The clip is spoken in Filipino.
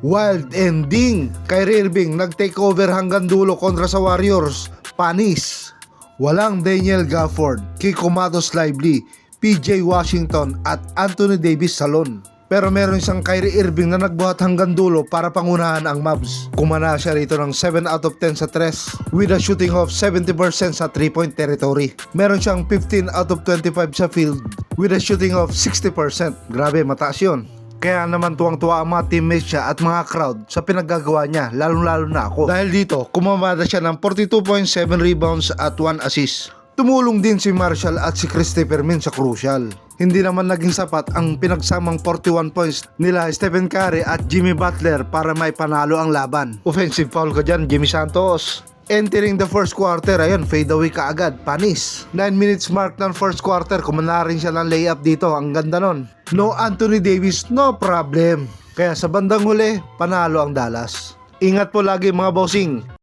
Wild ending. Kyrie Irving nag-take over hanggang dulo kontra sa Warriors. Panis. Walang Daniel Gafford, Kiko Matos Lively, PJ Washington at Anthony Davis Salon. Pero meron isang Kyrie Irving na nagbuhat hanggang dulo para pangunahan ang Mavs. Kumana siya rito ng 7 out of 10 sa 3 with a shooting of 70% sa 3-point territory. Meron siyang 15 out of 25 sa field with a shooting of 60%. Grabe, mataas yun. Kaya naman tuwang-tuwa ang mga teammates siya at mga crowd sa pinaggagawa niya, lalong-lalo na ako. Dahil dito, kumamada siya ng 42.7 rebounds at 1 assist. Tumulong din si Marshall at si Christopher Min sa crucial. Hindi naman naging sapat ang pinagsamang 41 points nila Stephen Curry at Jimmy Butler para may panalo ang laban. Offensive foul ka dyan, Jimmy Santos. Entering the first quarter, ayun, fade away ka agad, panis. 9 minutes mark ng first quarter, kumana rin siya ng layup dito, ang ganda nun. No Anthony Davis, no problem. Kaya sa bandang huli, panalo ang Dallas. Ingat po lagi mga bossing.